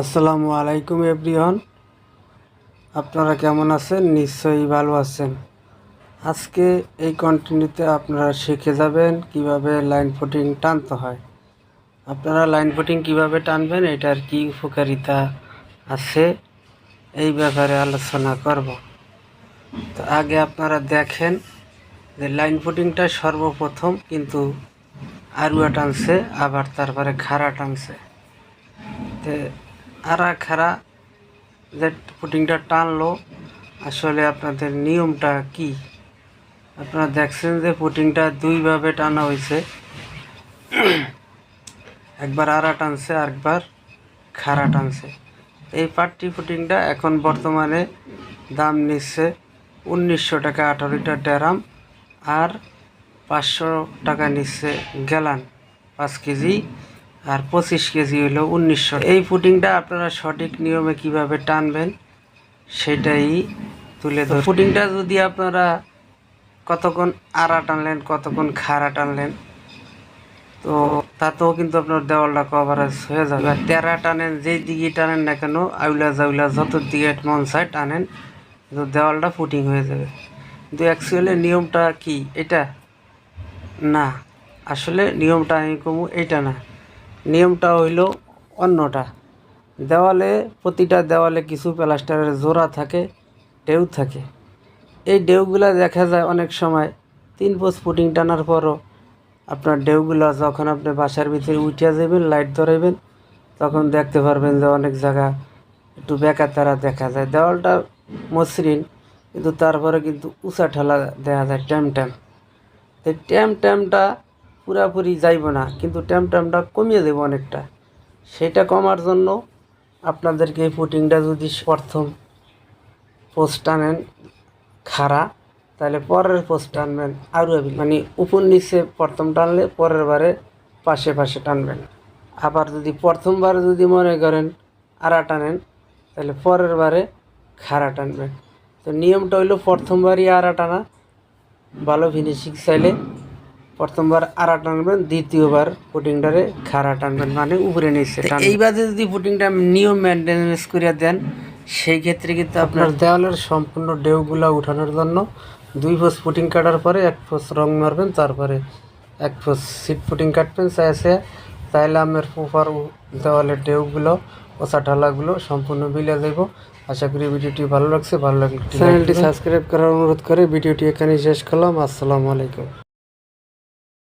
আসসালামু আলাইকুম এভরিওয়ান। আপনারা কেমন আছেন? নিশ্চয়ই ভালো আছেন। আজকে এই কন্টিনিউতে আপনারা শিখে যাবেন কীভাবে লাইন ফুটিং টানতে হয়। আপনারা লাইন ফুটিং কীভাবে টানবেন? এটার কি উপকারিতা আছে? এই ব্যাপারে আলোচনা করব। তো আগে আপনারা দেখেন যে লাইন ফুটিংটা সর্বপ্রথম কিন্তু আরুয়া টানছে, আবার তারপরে খাড়া টানছে। তে আরা খারা যে পুটিংটা টানলো, আসলে আপনাদের নিয়মটা কি? আপনারা দেখছেন যে পুটিংটা দুইভাবে টানা হয়েছে। একবার আরা টানছে, আরেকবার খারা টানছে। এই পাট্টি পুটিংটা এখন বর্তমানে দাম নিচ্ছে উনিশশো টাকা আঠারো লিটার ড্যারাম আর পাঁচশো টাকা নিচ্ছে গ্যালান পাঁচ কেজি। আর পঁচিশ কেজি হলো উনিশশো। এই পুটিংটা আপনারা সঠিক নিয়মে কীভাবে টানবেন, সেটাই তুলে ধর পুটিংটা যদি আপনারা কতক্ষণ আড়া টানলেন, কতক্ষণ খাড়া টানলেন, তো তাতেও কিন্তু আপনার দেওয়ালটা কভারেজ হয়ে যাবে। তেরা টানেন, যেই দিকে টানেন না কেন, আউলা জাউলা যত দিকে মন চায় টানেন, কিন্তু দেওয়ালটা ফুটিং হয়ে যাবে। কিন্তু অ্যাকচুয়ালি নিয়মটা কি? এটা না। আসলে নিয়মটা আমি কমু, এটা না। নিয়মটা হইল অন্যটা। দেওয়ালে, প্রতিটা দেওয়ালে কিছু প্লাস্টারের জোড়া থাকে, ঢেউ থাকে। এই ঢেউগুলো দেখা যায় অনেক সময়। তিন পোস্ট ফুটিং টানার পরও আপনার ঢেউগুলো যখন আপনি বাসার ভিতরে উঠিয়া যাবেন লাইট ধরাইবেন, তখন দেখতে পারবেন যে অনেক জায়গা একটু বেকার তারা দেখা যায়। দেওয়ালটা মসৃণ, কিন্তু তারপরে কিন্তু উঁচা ঠেলা দেখা যায় ট্যাম ট্যাম তো ট্যাম ট্যামটা পুরাপুরি যাইব না, কিন্তু ট্যাম ট্যামটা কমিয়ে দেবো অনেকটা। সেটা কমার জন্য আপনাদেরকে পুটিংটা যদি প্রথম পোস্ট টানেন খাড়া, তাহলে পরের পোস্ট টানবেন আরও মানে উপর নিচে প্রথম টানলে পরের বারে পাশে পাশে টানবেন। আবার যদি প্রথমবার যদি মনে করেন আড়া টানেন, তাহলে পরের বারে খাড়া টানবেন। তো নিয়মটা হইল প্রথমবারই আড়া টানা, ভালো ফিনিশিং চাইলে প্রথমবার আড়া টানবেন দ্বিতীয়বার পুটিংটারে খাড়া টানবেন মানে উপরে নিচে এইবারে যদি পুটিংটা নিয়ম মেনটেন্স করে দেন সেই ক্ষেত্রে কিন্তু আপনার দেওয়ালের সম্পূর্ণ ডেউগুলা উঠানোর জন্য দুই ফোস পুটিং কাটার পরে এক ফোস রং মারবেন তারপরে এক ফোস সিট পুটিং কাটবেন চাইছে তাইলে আমার প্রপার দেওয়ালের ডেউগুলো ওষা ঢালাগুলো সম্পূর্ণ মিলে যাইব আশা করি ভিডিওটি ভালো লাগছে ভালো লাগলে চ্যানেলটি সাবস্ক্রাইব করার অনুরোধ করে ভিডিওটি এখানেই শেষ করলাম। আসসালামু আলাইকুম।